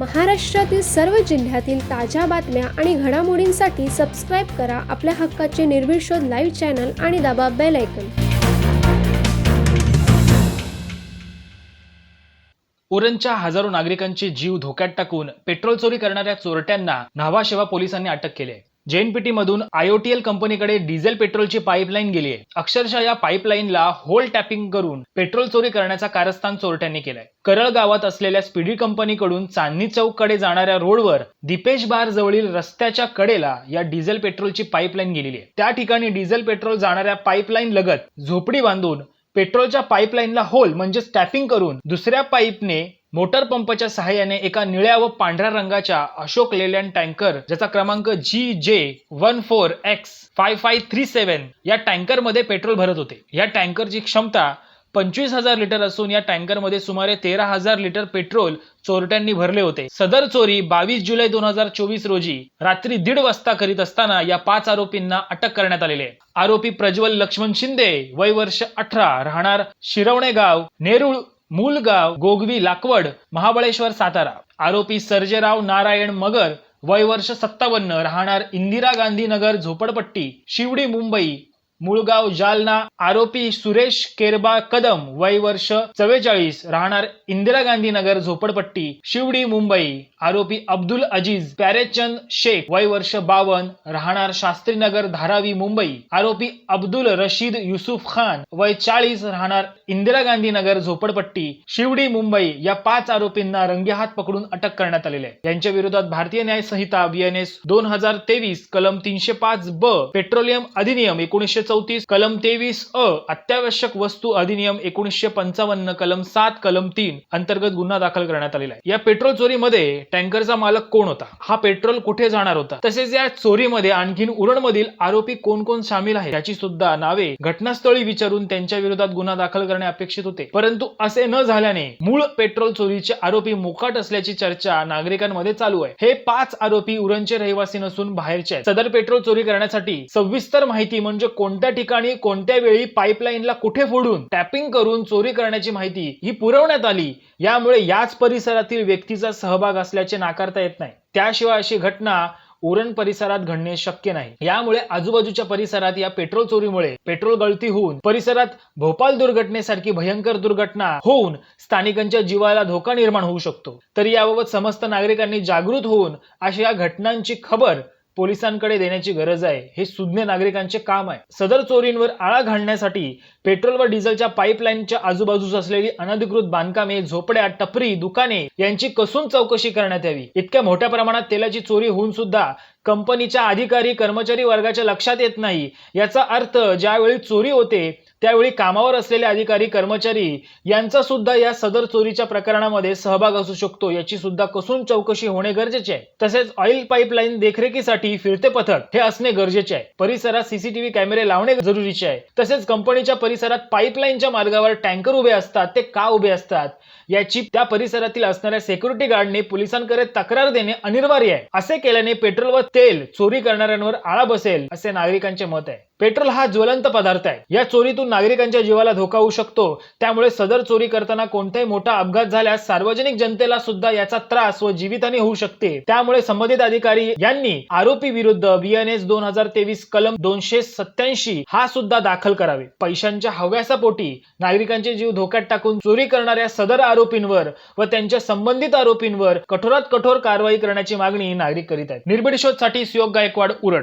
महाराष्ट्रातील सर्व जिल्ह्यातील ताज्या बातम्या आणि घडामोडींसाठी सबस्क्राईब करा आपल्या हक्काचे निर्भीड शोध लाईव्ह चॅनल आणि दाबा बेल ऐकन उरणच्या हजारो नागरिकांचे जीव धोक्यात टाकून पेट्रोल चोरी करणाऱ्या चोरट्यांना न्हावा पोलिसांनी अटक केली आहे. जेएनपीटी मधून आयओटीएल कंपनीकडे डिझेल पेट्रोलची पाईपलाईन गेली आहे अक्षरशः या पाईपलाईनला होल टॅपिंग करून पेट्रोल चोरी करण्याचा कारस्थान चोरट्यांनी केलाय. करळ गावात असलेल्या स्पीडी कंपनीकडून चांदणी चौककडे जाणाऱ्या रोडवर दीपेश बार जवळील रस्त्याच्या कडेला या डिझेल पेट्रोलची पाईपलाईन गेलेली आहे. त्या ठिकाणी डिझेल पेट्रोल जाणाऱ्या पाईपलाईन लगत झोपडी बांधून पेट्रोलच्या पाईपलाईनला होल म्हणजे टॅपिंग करून दुसऱ्या पाईपने मोटर पंपच्या सहाय्याने एका निळ्या व पांढऱ्या रंगाच्या अशोक लेलँड टँकर ज्याचा क्रमांक G J one four X five five three seven या टँकरमध्ये पेट्रोल भरत होते. या टँकरची क्षमता पंचवीस हजार लिटर असून या टँकरमध्ये सुमारे तेरा हजार लिटर पेट्रोल चोरट्यांनी भरले होते. सदर चोरी बावीस जुलै दोन हजार चोवीस रोजी रात्री दीड वाजता करीत असताना या पाच आरोपींना अटक करण्यात आलेले आरोपी प्रज्वल लक्ष्मण शिंदे वय वर्ष अठरा राहणार शिरवणे गाव नेरुळ मूलगाव गोगवी लाकवड महाबळेश्वर सातारा. आरोपी सर्जेराव नारायण मगर वय वर्ष सत्तावन्न राहणार इंदिरा गांधी नगर झोपडपट्टी शिवडी मुंबई. मुळगाव जालना आरोपी सुरेश केरबा कदम वय वर्ष चव्वेचाळीस राहणार इंदिरा गांधी नगर झोपडपट्टी शिवडी मुंबई. आरोपी अब्दुल अजीज प्यारेचंद शेख वय वर्ष बावन राहणार शास्त्रीनगर धारावी मुंबई. आरोपी अब्दुल रशीद युसुफ खान वय चाळीस राहणार इंदिरा गांधी नगर झोपडपट्टी शिवडी मुंबई. या पाच आरोपींना रंगेहात पकडून अटक करण्यात आलेली आहे. यांच्या विरोधात भारतीय न्याय संहिता बीएनएस दोन हजार तेवीस कलम तीनशे पाच ब पेट्रोलियम अधिनियम एकोणीसशे चौतीस कलम तेवीस अ अत्यावश्यक वस्तू अधिनियम एकोणीसशे पंचावन्न कलम सात कलम तीन अंतर्गत गुन्हा दाखल करण्यात आलेला आहे. या पेट्रोल चोरीमध्ये टँकरचा मालक कोण होता? हा पेट्रोल कुठे जाणार होता? तसेच या चोरीमध्ये आणखीन उरणमधील आरोपी कोण कोण सामील आहे याची सुद्धा नावे घटनास्थळी विचारून त्यांच्या विरोधात गुन्हा दाखल करणे अपेक्षित होते. परंतु असे न झाल्याने मूळ पेट्रोल चोरीचे आरोपी मोकाट असल्याची चर्चा नागरिकांमध्ये चालू आहे. हे पाच आरोपी उरणचे रहिवासी नसून बाहेरचे आहेत. सदर पेट्रोल चोरी करण्यासाठी सविस्तर माहिती म्हणजे कोणत्या कोणत्या ठिकाणी कोणत्या वेळी पाईपलाईनला कुठे फोडून टॅपिंग करून चोरी करण्याची माहिती ही पुरवण्यात आली यामुळे याच परिसरातील व्यक्तीचा सहभाग असल्याचे नाकारता येत नाही. त्याशिवाय अशी घटना उरण परिसरात घडणे शक्य नाही. यामुळे आजूबाजूच्या परिसरात या पेट्रोल चोरीमुळे पेट्रोल गळती होऊन परिसरात भोपाल दुर्घटनेसारखी भयंकर दुर्घटना होऊन स्थानिकांच्या जीवाला धोका निर्माण होऊ शकतो. तर याबाबत समस्त नागरिकांनी जागृत होऊन अशा या घटनांची खबर पोलिसांकडे देण्याची गरज आहे. हे सुज्ञ नागरिकांचे काम आहे. सदर चोरींवर आळा घालण्यासाठी पेट्रोल व डिझेलच्या पाईपलाईनच्या आजूबाजूस असलेली अनधिकृत बांधकामे झोपड्या टपरी दुकाने यांची कसून चौकशी करण्यात यावी. इतक्या मोठ्या प्रमाणात तेलाची चोरी होऊन सुद्धा कंपनीच्या अधिकारी कर्मचारी वर्गाच्या लक्षात येत नाही. याचा अर्थ ज्यावेळी चोरी होते त्यावेळी कामावर असलेले अधिकारी कर्मचारी यांचा सुद्धा या सदर चोरीच्या प्रकरणामध्ये सहभाग असू शकतो. याची सुद्धा कसून चौकशी होणे गरजेचे आहे. तसेच ऑइल पाईपलाईन देखरेखीसाठी फिरते पथक हे असणे गरजेचे आहे. परिसरात सीसीटीव्ही कॅमेरे लावणे जरुरीचे आहे. तसेच कंपनीच्या परिसरात पाईपलाईनच्या मार्गावर टँकर उभे असतात. ते का उभे असतात? याची त्या परिसरातील असणाऱ्या सेक्युरिटी गार्डने पोलिसांकडे तक्रार देणे अनिवार्य आहे. असे केल्याने पेट्रोल व तेल चोरी करणाऱ्यांवर आळा बसेल असे नागरिकांचे मत आहे. पेट्रोल हा ज्वलंत पदार्थ आहे. या चोरीतून नागरिकांच्या जीवाला धोका होऊ शकतो. त्यामुळे सदर चोरी करताना कोणताही मोठा अपघात झाल्यास सार्वजनिक जनतेला सुद्धा याचा त्रास व जीवितहानी होऊ शकते. त्यामुळे संबंधित अधिकारी यांनी आरोपी विरुद्ध बीएनएस दोन हजार तेवीस कलम दोनशे सत्याऐंशी हा सुद्धा दाखल करावे. पैशांच्या हव्यासापोटी नागरिकांचे जीव धोक्यात टाकून चोरी करणाऱ्या सदर आरोपींवर व त्यांच्या संबंधित आरोपींवर कठोरात कठोर कारवाई करण्याची मागणी नागरिक करीत आहेत. निर्भीड शोधसाठी सुयोग गायकवाड उरण.